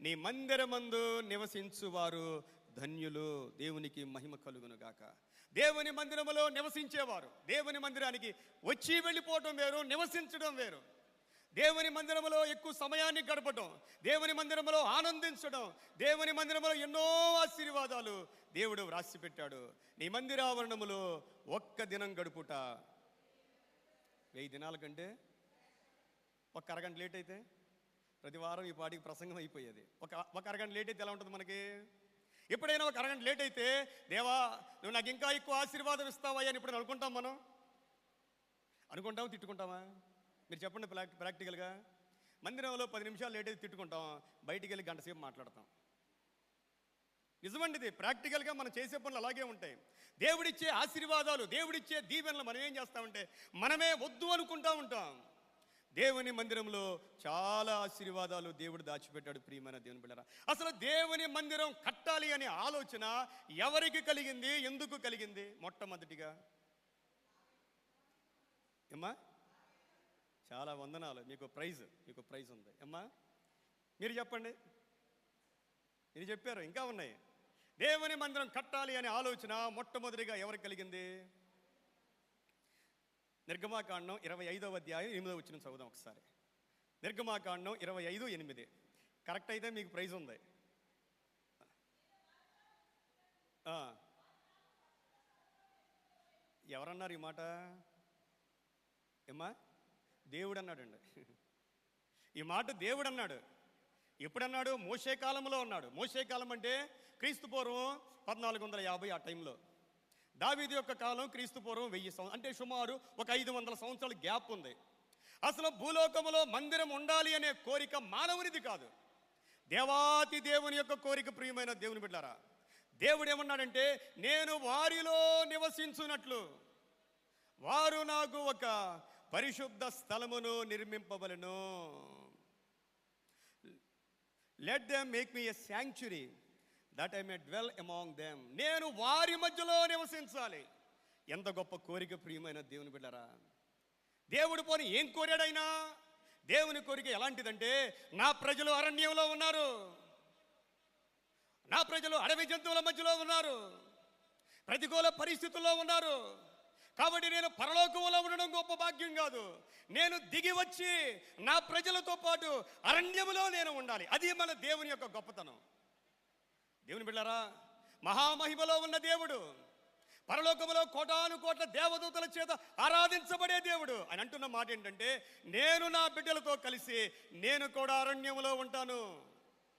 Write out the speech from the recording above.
నీ మందిరమందు నివసించువారు ధన్యులు. దేవునికి మహిమ కలుగును గాక దేవుని మందిరములో నివసించేవారు. దేవుని మందిరానికి వచ్చి వెళ్ళిపోవటం వేరు నివసించడం వేరు. దేవుని మందిరములో ఎక్కువ సమయాన్ని గడపటం దేవుని మందిరములో ఆనందించడం దేవుని మందిరములో ఎన్నో ఆశీర్వాదాలు దేవుడు వ్రాసి పెట్టాడు నీ మందిరావరణములో ఒక్క దినం గడుపుట. వెయ్యి దినాల కంటే ఒక్క అరగంట లేట్ అయితే? ప్రతి వారం ఈ పాటికి ప్రసంగం అయిపోయేది. ఒక ఒక అరగంట లేట్ అయితే ఎలా ఉంటుంది మనకి? ఎప్పుడైనా ఒక అరగంట లేట్ అయితే దేవా నువ్వు నాకు ఇంకా ఎక్కువ ఆశీర్వాదం ఇస్తావా అని ఇప్పుడు అనుకుంటాం మనం? అనుకుంటాము తిట్టుకుంటామా? మీరు చెప్పండి ప్రాక్ ప్రాక్టికల్గా. మందిరంలో పది నిమిషాలు లేట్ అయితే తిట్టుకుంటాం బయటికి వెళ్ళి గంట సేపు మాట్లాడతాం. నిజమండి ఇది. ప్రాక్టికల్గా మనం చేసే పనులు అలాగే ఉంటాయి. దేవుడిచ్చే ఆశీర్వాదాలు దేవుడిచ్చే దీవెనలు మనం ఏం చేస్తామంటే మనమే వద్దు అనుకుంటా ఉంటాం. దేవుని మందిరంలో చాలా ఆశీర్వాదాలు దేవుడు దాచిపెట్టాడు ప్రియమైన దేవుని బిడ్డరా. అసలు దేవుని మందిరం కట్టాలి అనే ఆలోచన ఎవరికి కలిగింది ఎందుకు కలిగింది? మొట్టమొదటిగా ఏమ్మా? చాలా వందనాలు. మీకు ప్రైజ్ మీకు ప్రైజ్ ఉంది. అమ్మా మీరు చెప్పండి. మీరు చెప్పారు ఇంకా ఉన్నాయి. దేవుని మందిరం కట్టాలి అనే ఆలోచన మొట్టమొదటిగా ఎవరికి కలిగింది? నిర్గమాకాండం ఇరవై ఐదవ అధ్యాయం ఎనిమిదో వచ్చిన చదువుదాం ఒకసారి. నిర్గమాకాండం ఇరవై ఐదు ఎనిమిది. కరెక్ట్ అయితే మీకు ప్రైజ్ ఉంది. ఎవరన్నారు ఈ మాట? ఏమ్మా? దేవుడు అన్నాడండి ఈ మాట దేవుడు అన్నాడు ఎప్పుడన్నాడు? మోసే కాలంలో ఉన్నాడు. మోసే కాలం అంటే క్రీస్తు పూర్వం పద్నాలుగు వందల యాభై ఆ టైంలో. దావీది యొక్క కాలం క్రీస్తు పూర్వం వెయ్యి సంవత్సరం అంటే సుమారు ఒక ఐదు వందల సంవత్సరాల గ్యాప్ ఉంది. అసలు భూలోకములో మందిరం ఉండాలి అనే కోరిక మానవునిది కాదు. దేవాతి దేవుని యొక్క కోరిక ప్రియమైన దేవుని బిడ్డారా దేవుడు ఏమన్నాడంటే నేను వారిలో నివసించున్నట్లు వారు నాకు ఒక పరిశుద్ధ స్థలమును నిర్మింపబలను let them make me a sanctuary that I may dwell among them నేను వారి మధ్యలో నివసించాలి. ఎంత గొప్ప కోరిక ప్రియమైన దేవుని బిడ్డరా. దేవుడు పోని ఏం కోరాడైనా? దేవుని కోరిక ఎలాంటిదంటే నా ప్రజలు అరణ్యంలో ఉన్నారు. నా ప్రజలు అడవి జంతువుల మధ్యలో ఉన్నారు. ప్రతికూల పరిస్థితుల్లో ఉన్నారు. కాబట్టి నేను పరలోకంలో ఉండడం గొప్ప భాగ్యం కాదు. నేను దిగి వచ్చి నా ప్రజలతో పాటు అరణ్యములో నేను ఉండాలి. అది మన దేవుని యొక్క గొప్పతనం. దేవుని బిళ్ళారా మహామహిమలో ఉన్న దేవుడు పరలోకములో కోటాను కోట్ల దేవదూతల చేత ఆరాధించబడే దేవుడు. అని అంటున్న మాట ఏంటంటే నేను నా బిడ్డలతో కలిసి నేను కూడా అరణ్యములో ఉంటాను.